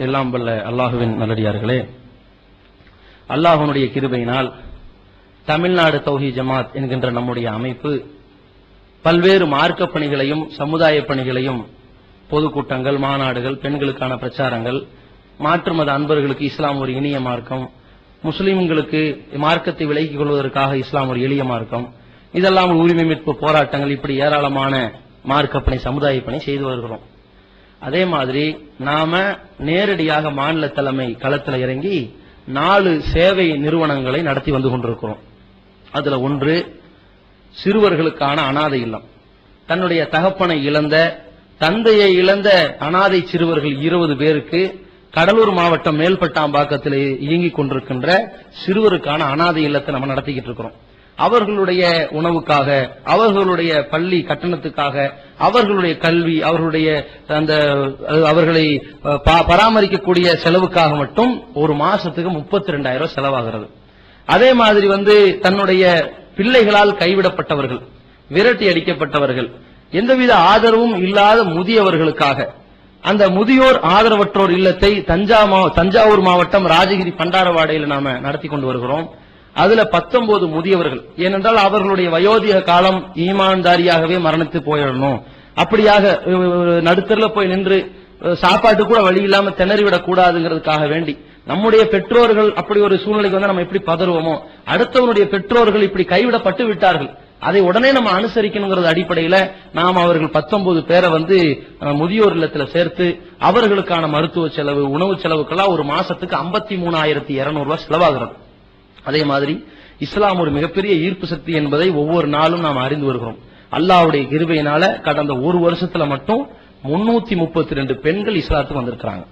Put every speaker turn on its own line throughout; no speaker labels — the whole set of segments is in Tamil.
எல்லாம் வல்ல அல்லாஹுவின் நல்லடியார்களே. அல்லாஹனுடைய கிருபையினால் தமிழ்நாடு தௌஹி ஜமாத் என்கின்ற நம்முடைய அமைப்பு பல்வேறு மார்க்க பணிகளையும் சமுதாய பணிகளையும் பொதுக்கூட்டங்கள் மாநாடுகள் பெண்களுக்கான பிரச்சாரங்கள் மாற்று மத அன்பர்களுக்கு இஸ்லாம் ஒரு இனிய மார்க்கம் முஸ்லிம்களுக்கு மார்க்கத்தை விலகிக் கொள்வதற்காக இஸ்லாம் ஒரு எளிய மார்க்கம் இதெல்லாம் உரிமை மீட்பு போராட்டங்கள் இப்படி ஏராளமான மார்க்க பணி சமுதாய பணி செய்து வருகிறோம். அதே மாதிரி நாம நேரடியாக மாநில தலைமை களத்தில் இறங்கி நாலு சேவை நிறுவனங்களை நடத்தி வந்து கொண்டிருக்கிறோம். அதுல ஒன்று சிறுவர்களுக்கான அனாதை இல்லம். தன்னுடைய தகப்பனை இழந்த தந்தையை இழந்த அனாதை சிறுவர்கள் இருபது பேருக்கு கடலூர் மாவட்டம் மேல்பட்டாம்பாக்கத்தில் இயங்கிக் கொண்டிருக்கின்ற சிறுவருக்கான அனாதை இல்லத்தை நம்ம நடத்திக்கிட்டு இருக்கிறோம். அவர்களுடைய உணவுக்காக அவர்களுடைய பள்ளி கட்டணத்துக்காக அவர்களுடைய கல்வி அவர்களுடைய அந்த அவர்களை பராமரிக்கக்கூடிய செலவுக்காக மட்டும் ஒரு மாசத்துக்கு முப்பத்தி ரெண்டாயிரம் ரூபாய் செலவாகிறது. அதே மாதிரி வந்து தன்னுடைய பிள்ளைகளால் கைவிடப்பட்டவர்கள் விரட்டி அடிக்கப்பட்டவர்கள் எந்தவித ஆதரவும் இல்லாத முதியவர்களுக்காக அந்த முதியோர் ஆதரவற்றோர் இல்லத்தை தஞ்சா மா- தஞ்சாவூர் மாவட்டம் ராஜகிரி பண்டாரவாடையில் நாம நடத்தி கொண்டு வருகிறோம். அதுல 19 முதியவர்கள். ஏனென்றால் அவர்களுடைய வயோதிக காலம் ஈமான்தாரியாகவே மரணித்து போயிடணும். அப்படியாக நடுத்தரில் போய் நின்று சாப்பாட்டு கூட வழி இல்லாம திணறிவிடக் கூடாதுங்கிறதுக்காக வேண்டி நம்முடைய பெற்றோர்கள் அப்படி ஒரு சூழ்நிலைக்கு வந்து நம்ம எப்படி பதறுவோமோ அடுத்தவனுடைய பெற்றோர்கள் இப்படி கைவிடப்பட்டு விட்டார்கள். அதை உடனே நம்ம அனுசரிக்கணுங்கிறது அடிப்படையில நாம் அவர்கள் 19 பேரை வந்து முதியோர் இல்லத்துல சேர்த்து அவர்களுக்கான மருத்துவ செலவு உணவு செலவுக்கெல்லாம் ஒரு மாசத்துக்கு ஐம்பத்தி மூணாயிரத்தி இருநூறு ரூபாய் செலவாகிறது. அதே மாதிரி இஸ்லாம் ஒரு மிகப்பெரிய ஈர்ப்பு சக்தி என்பதை ஒவ்வொரு நாளும் நாம் அறிந்து வருகிறோம். அல்லாவுடைய கிருபையினால கடந்த ஒரு வருஷத்துல மட்டும் முன்னூத்தி முப்பத்தி ரெண்டு பெண்கள் இஸ்லாத்துக்கு வந்திருக்கிறாங்க.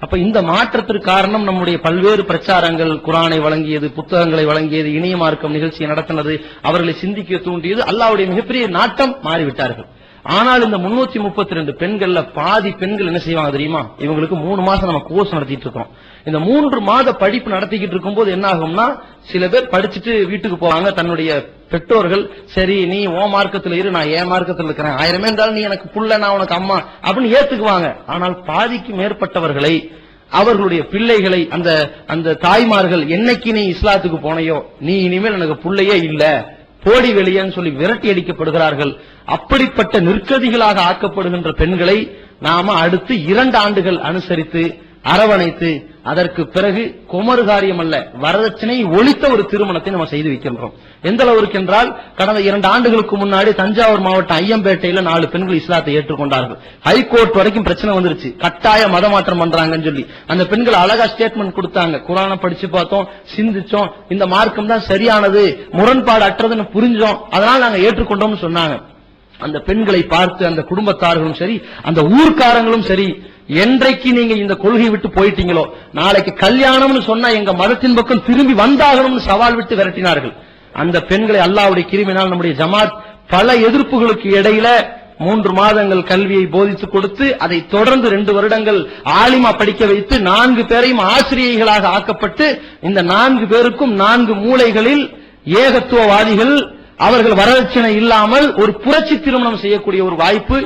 அப்ப இந்த மாற்றத்திற்கு காரணம் நம்முடைய பல்வேறு பிரச்சாரங்கள் குரானை வழங்கியது புத்தகங்களை வழங்கியது இணைய மார்க்கம் நிகழ்ச்சியை நடத்தினது அவர்களை சிந்திக்க தூண்டியது அல்லாவுடைய மிகப்பெரிய நாட்டம் மாறிவிட்டார்கள். ஆனால் இந்த முன்னூத்தி முப்பத்தி ரெண்டு பெண்கள்ல பாதி பெண்கள் என்ன செய்வாங்க தெரியுமா? இவங்களுக்கு மூணு மாசம் நம்ம கோர்ஸ் நடத்திட்டு இருக்கோம் இந்த மூன்று மாத படிப்பு நடத்திக்கிட்டு இருக்கும்போது என்ன ஆகும்னா சில பேர் படிச்சுட்டு வீட்டுக்கு போவாங்க. தன்னுடைய பெற்றோர்கள் சரி நீ ஓ மார்க்கத்தில் இரு நான் என் மார்க்கத்தில் இருக்கிறேன். ஆயிரமே இருந்தாலும் நீ எனக்கு புள்ள நான் உனக்கு அம்மா அப்படின்னு ஏத்துக்குவாங்க. ஆனால் பாதிக்கு மேற்பட்டவர்களை அவர்களுடைய பிள்ளைகளை அந்த அந்த தாய்மார்கள் என்னைக்கு நீ இஸ்லாத்துக்கு போனையோ நீ இனிமேல் எனக்கு புள்ளையே இல்லை. போடி வெளியேன்னு சொல்லி விரட்டி அடிக்கப்படுகிறார்கள். அப்படிப்பட்ட நிற்கதிகளாக ஆக்கப்படுகின்ற பெண்களை நாம அடுத்து இரண்டு ஆண்டுகள் அனுசரித்து அரவணைத்து அதற்கு பிறகு குமரு காரியம் அல்ல வரதட்சணை ஒழித்த ஒரு திருமணத்தை நம்ம செய்து வைக்கின்றோம். எந்த அளவிற்கு என்றால் கடந்த இரண்டு ஆண்டுகளுக்கு முன்னாடி தஞ்சாவூர் மாவட்டம் ஐயம்பேட்டையில நாலு பெண்கள் இஸ்லாத்தை ஏற்றுக்கொண்டார்கள். ஹைகோர்ட் வரைக்கும் பிரச்சனை வந்துருச்சு. கட்டாய மதமாற்றம் பண்றாங்கன்னு சொல்லி. அந்த பெண்கள் அழகா ஸ்டேட்மெண்ட் கொடுத்தாங்க. குரானை படிச்சு பார்த்தோம் சிந்திச்சோம். இந்த மார்க்கம் தான் சரியானது முரண்பாடு அற்றதுன்னு புரிஞ்சோம். அதனால நாங்க ஏற்றுக்கொண்டோம்னு சொன்னாங்க. அந்த பெண்களை பார்த்து அந்த குடும்பத்தார்களும் சரி அந்த ஊர்க்காரங்களும் சரி என்றைக்கு நீங்க இந்த கொள்கை விட்டு போயிட்டீங்களோ நாளைக்கு கல்யாணம்னு சொன்னா எங்க மதத்தின் பக்கம் திரும்பி வந்தாகணும்னு சவால் விட்டு விரட்டினார்கள். அந்த பெண்களை அல்லாவுடைய கிருமினால் நம்முடைய ஜமாத் பல எதிர்ப்புகளுக்கு இடையில மூன்று மாதங்கள் கல்வியை போதித்து கொடுத்து அதை தொடர்ந்து ரெண்டு வருடங்கள் ஆலிமா படிக்க வைத்து நான்கு பேரையும் ஆசிரியைகளாக ஆக்கப்பட்டு இந்த நான்கு பேருக்கும் நான்கு மூலைகளில் ஏகத்துவவாதிகள் அவர்கள் வரதட்சணை இல்லாமல் ஒரு புரட்சி திருமணம் செய்யக்கூடிய ஒரு வாய்ப்பு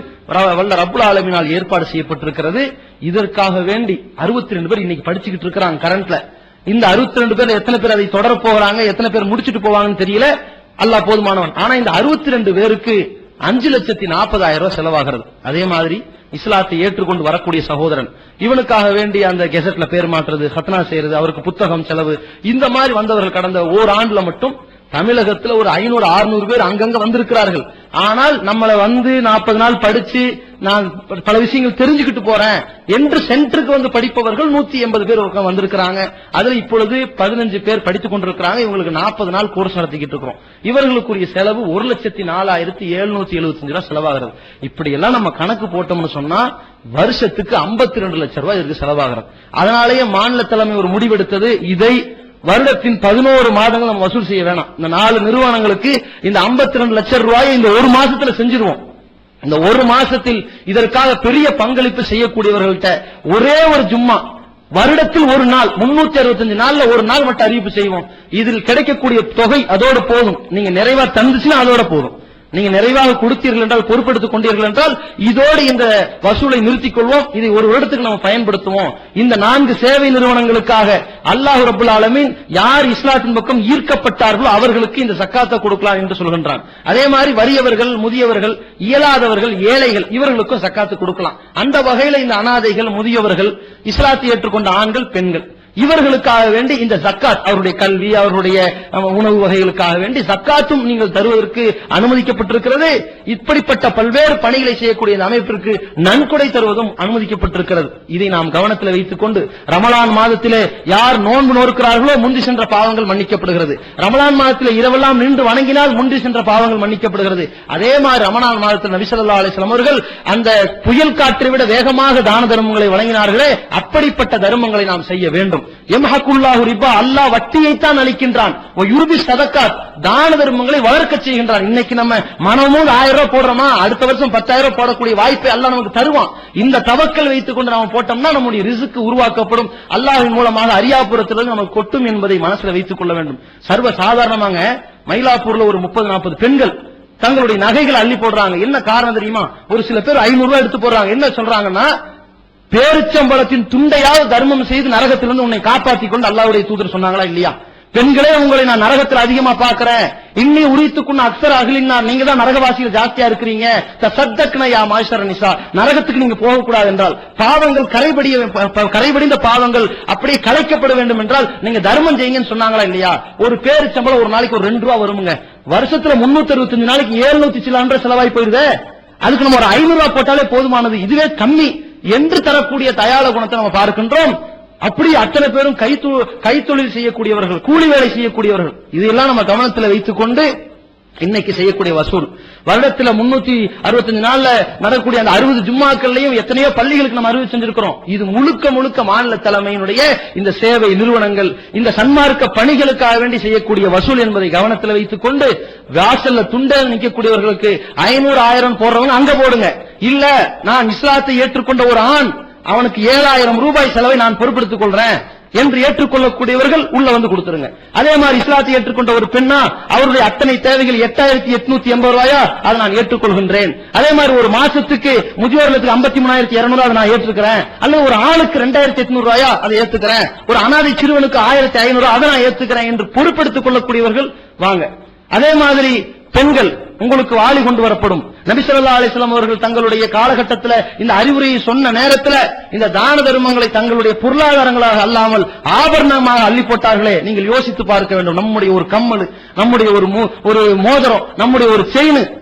வல்ல ரப்புல் ஆலமினால் ஏற்பாடு செய்யப்பட்டிருக்கிறது. இதற்காக வேண்டி 62 ரெண்டு பேர் இன்னைக்கு படிச்சுக்கிட்டு இருக்கிறாங்க கரண்ட்ல இந்த 62 ரெண்டு பேர் எத்தனை பேர் அதை தொடர போகிறாங்க எத்தனை பேர் முடிச்சிட்டு போவாங்கன்னு தெரியல. அல்லா போதுமானவன். ஆனா இந்த 62 ரெண்டு பேருக்கு அஞ்சு லட்சத்தி நாற்பதாயிரம் ரூபாய் செலவாகிறது. அதே மாதிரி இஸ்லாத்தை ஏற்றுக்கொண்டு வரக்கூடிய சகோதரன். இவனுக்காக வேண்டி அந்த கெசட்ல பேர் மாற்றுறது ஹத்னா செய்யறது அவருக்கு புத்தகம் செலவு இந்த மாதிரி வந்தவர்கள் கடந்த ஓராண்டுல மட்டும் தமிழகத்துல ஒரு ஐநூறு அறுநூறு பேர் அங்கங்க வந்திருக்கிறார்கள். ஆனால் நம்மளை வந்து நாற்பது நாள் படிச்சு நான் பல விஷயங்கள் தெரிஞ்சுக்கிட்டு போறேன் என்று சென்டருக்கு வந்து படிப்பவர்கள் நூத்தி எண்பது பேர் வந்திருக்கிறாங்க. அதுல இப்பொழுது பதினஞ்சு பேர் படித்துக் கொண்டிருக்கிறாங்க. இவங்களுக்கு நாற்பது நாள் கோர்ஸ் நடத்திக்கிட்டு இருக்கிறோம். இவர்களுக்குரிய செலவு ஒரு லட்சத்தி நாலாயிரத்தி எழுநூத்தி எழுபத்தஞ்சு ரூபாய் செலவாகிறது. இப்படி எல்லாம் நம்ம கணக்கு போட்டோம்னு சொன்னா வருஷத்துக்கு 52 ரெண்டு லட்சம் ரூபாய் இதுக்கு செலவாகிறது. அதனாலேயே மாநில தலைமை ஒரு முடிவெடுத்தது. இதை வருடத்தின் பதினோரு மாதங்கள் நம்ம வசூல் செய்ய வேணாம். இந்த நாலு நிறுவனங்களுக்கு இந்த 52 ரெண்டு லட்சம் ரூபாயை இந்த ஒரு மாசத்துல செஞ்சிருவோம். இந்த ஒரு மாசத்தில் இதற்காக பெரிய பங்களிப்பு செய்யக்கூடியவர்கள்ட்ட ஒரே ஒரு ஜும்மா. வருடத்தில் ஒரு நாள் முன்னூத்தி அறுபத்தஞ்சு நாள்ல ஒரு நாள் மட்டும் அறிவிப்பு செய்வோம். இதில் கிடைக்கக்கூடிய தொகை அதோட போதும் நீங்க நிறைவா தந்துச்சுன்னா அதோட போதும். நீங்க நிறைவாக கொடுத்தீர்கள் என்றால் பொறுப்பெடுத்துக் கொண்டீர்கள் என்றால் இதோடு இந்த வசூலை நிறுத்திக் கொள்வோம். இதை ஒரு வருடத்துக்கு நம்ம பயன்படுத்துவோம். இந்த நான்கு சேவை நிறுவனங்களுக்காக அல்லாஹ் ரபுல் ஆலமின் யார் இஸ்லாத்தின் பக்கம் ஈர்க்கப்பட்டார்களோ அவர்களுக்கு இந்த சக்காத்தை கொடுக்கலாம் என்று சொல்கின்றான். அதே மாதிரி வறியவர்கள் முதியவர்கள் இயலாதவர்கள் ஏழைகள் இவர்களுக்கும் சக்காத்து கொடுக்கலாம். அந்த வகையில இந்த அனாதைகள் முதியவர்கள் இஸ்லாத்தை ஏற்றுக்கொண்ட ஆண்கள் பெண்கள். இவர்களுக்காக வேண்டி இந்த சக்காத் அவருடைய கல்வி அவருடைய உணவு வகைகளுக்காக வேண்டி சக்காத்தும் நீங்கள் தருவதற்கு அனுமதிக்கப்பட்டிருக்கிறது. இப்படிப்பட்ட பல்வேறு பணிகளை செய்யக்கூடிய இந்த அமைப்பிற்கு நன்கொடை தருவதும் அனுமதிக்கப்பட்டிருக்கிறது. இதை நாம் கவனத்தில் வைத்துக் கொண்டு ரமலான் மாதத்திலே யார் நோன்பு நோக்கிறார்களோ முந்தி சென்ற பாவங்கள் மன்னிக்கப்படுகிறது. ரமலான் மாதத்திலே இரவெல்லாம் நின்று வணங்கினால் முந்தி சென்ற பாவங்கள் மன்னிக்கப்படுகிறது. அதே மாதிரி ரமலான் மாதத்தில் நபிசல்லா அலிஸ்லாம் அவர்கள் அந்த புயல் காற்றை விட வேகமாக தான தர்மங்களை வழங்கினார்களே அப்படிப்பட்ட தர்மங்களை நாம் செய்ய வேண்டும். எம்ஹக்குல்லாஹு ரிபா அல்லாஹ் வட்டியைத்தான் அளிக்கின்றான். ஒ யுர்பி சதக்காத் தான தர்மங்களை வளர்க்க செய்கின்றான். இன்னைக்கு நம்ம மனமும் ஆயிரம் ரூபாய் போடுறோமா? அடுத்த வருஷம் பத்தாயிரம் ரூபாய் போடக்கூடிய வாய்ப்பை அல்லாஹ் நமக்கு தருவான். இந்த தவக்கல் வைத்துக் கொண்டு நாம போட்டோம்னா நம்முடைய ரிசுக்கு உருவாக்கப்படும். அல்லாஹின் மூலமாக அரியாபுரத்திலிருந்து நமக்கு கொட்டும் என்பதை மனசுல வைத்துக் கொள்ள வேண்டும். சர்வ சாதாரணமாக மயிலாப்பூர்ல ஒரு முப்பது நாற்பது பெண்கள் தங்களுடைய நகைகளை அள்ளி போடுறாங்க. என்ன காரணம் தெரியுமா? ஒரு சில பேர் ஐநூறு ரூபாய் எடுத்து போடுறாங்க. என்ன சொல்றாங்கன்னா பேரிச்சம்பளத்தின் துண்டையாவது தர்மம் செய்து நரகத்திலிருந்து உன்னை காப்பாற்றிக் கொண்டு அல்லாவுடைய தூதர் சொன்னாங்களா இல்லையா? பெண்களே உங்களை நான் நரகத்தில் அதிகமா பாக்குறேன் இன்னி உரித்துக்குன்னு அக்சர் அகலினா நீங்க தான் நரகவாசிகள் ஜாஸ்தியா இருக்கிறீங்க. சத்தக்ன யா மாஷர நிசா. நரகத்துக்கு நீங்க போகக்கூடாது என்றால் பாவங்கள் கரைபடிய கரைபடிந்த பாவங்கள் அப்படியே கலைக்கப்பட வேண்டும் என்றால் நீங்க தர்மம் செய்யுங்கன்னு சொன்னாங்களா இல்லையா? ஒரு பேரிச்சம்பளம் ஒரு நாளைக்கு ஒரு ரெண்டு ரூபா வருமுங்க. வருஷத்துல முன்னூத்தி அறுபத்தஞ்சு நாளைக்கு ஏழுநூத்தி சிலான்ற செலவாய் போயிருதே. அதுக்கு நம்ம ஒரு ஐநூறு ரூபாய் போட்டாலே போதுமானது. இதுவே கம்மி. என்று தரக்கூடிய தயாள குணத்தை நம்ம பார்க்கின்றோம். அப்படி அத்தனை பேரும் கைத்தொழில் செய்யக்கூடியவர்கள் கூலி வேலை செய்யக்கூடியவர்கள். இதையெல்லாம் நம்ம கவனத்தில் வைத்துக் கொண்டு இன்னைக்கு செய்யக்கூடிய வசூல். வருடத்துல முன்னூத்தி அறுபத்தஞ்சு நாள்ல நடக்கூடிய அந்த அறுபது ஜும்மாக்கள்லயும் எத்தனையோ பள்ளிகளுக்கு நம்ம அறிவு செஞ்சிருக்கிறோம். இது முழுக்க முழுக்க மாநில தலைமையினுடைய இந்த சேவை நிறுவனங்கள் இந்த சன்மார்க்க பணிகளுக்காக வேண்டி செய்யக்கூடிய வசூல் என்பதை கவனத்தில் வைத்துக் கொண்டு வாசல்ல துண்ட நிற்கக்கூடியவர்களுக்கு ஐநூறு ஆயிரம் போடுறவங்க அங்க போடுங்க. இல்ல நான் இஸ்லாத்தை ஏற்றுக்கொண்ட ஒரு ஆண் அவனுக்கு ஏழாயிரம் ரூபாய் செலவை நான் பொறுப்பெடுத்துக் கொள்றேன் என்று ஏற்றுக்கொள்ளக்கூடியவர்கள் உள்ள வந்து கொடுத்துருங்க. அதே மாதிரி இஸ்லாத்தை ஏற்றுக்கொண்ட ஒரு பெண்ணா அவருடைய அத்தனை தேவைகள் எட்டாயிரத்தி எட்நூத்தி எண்பது ரூபாயா? அதை நான் ஏற்றுக்கொள்கின்றேன். அதே மாதிரி ஒரு மாசத்துக்கு முதியோர்களுக்கு ஐம்பத்தி மூணாயிரத்தி இருநூறு அதை நான் ஏற்றுக்கிறேன். அல்லது ஒரு ஆளுக்கு ரெண்டாயிரத்தி எட்நூறு ரூபாயா? அதை ஏத்துக்கிறேன் ஒரு அனாதை சிறுவனுக்கு ஆயிரத்தி ஐநூறு அதை நான் ஏத்துக்கிறேன் என்று பொறுப்பெடுத்துக் கொள்ளக்கூடியவர்கள் வாங்க. அதே மாதிரி பெண்கள் உங்களுக்கு வாளி கொண்டு வரப்படும். நபிசல்லா அலிஸ்லாம் அவர்கள் தங்களுடைய காலகட்டத்தில் இந்த அறிவுரையை சொன்ன நேரத்தில் இந்த தான தர்மங்களை தங்களுடைய பொருளாதாரங்களாக அல்லாமல் ஆபரணமாக அள்ளி போட்டார்களே நீங்கள் யோசித்து பார்க்க வேண்டும். நம்முடைய ஒரு கம்மல் நம்முடைய ஒரு மோ- ஒரு மோதிரம் நம்முடைய ஒரு செயின்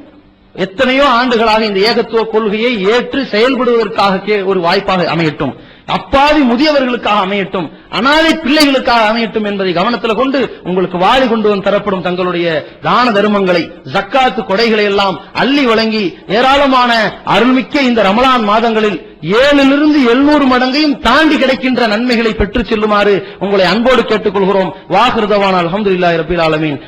எத்தனையோ ஆண்டுகளாக இந்த ஏகத்துவ கொள்கையை ஏற்று செயல்படுவதற்காக ஒரு வாய்ப்பாக அமையட்டும். அப்பாவி முதியவர்களுக்காக அமையட்டும் அனாதை பிள்ளைகளுக்காக அமையட்டும் என்பதை கவனத்தில் கொண்டு உங்களுக்கு வாரி கொண்டு வந்து தரப்படும் தங்களுடைய தான தர்மங்களை ஜக்காத்து கொடைகளை எல்லாம் அள்ளி வழங்கி ஏராளமான அருள்மிக்க இந்த ரமலான் மாதங்களில் ஏழிலிருந்து எழுநூறு மடங்கையும் தாண்டி கிடைக்கின்ற நன்மைகளை பெற்றுச் செல்லுமாறு உங்களை அன்போடு கேட்டுக்கொள்கிறோம். வாகிருதவான் அலமதுல்லா ரபில் ஆலமீன்.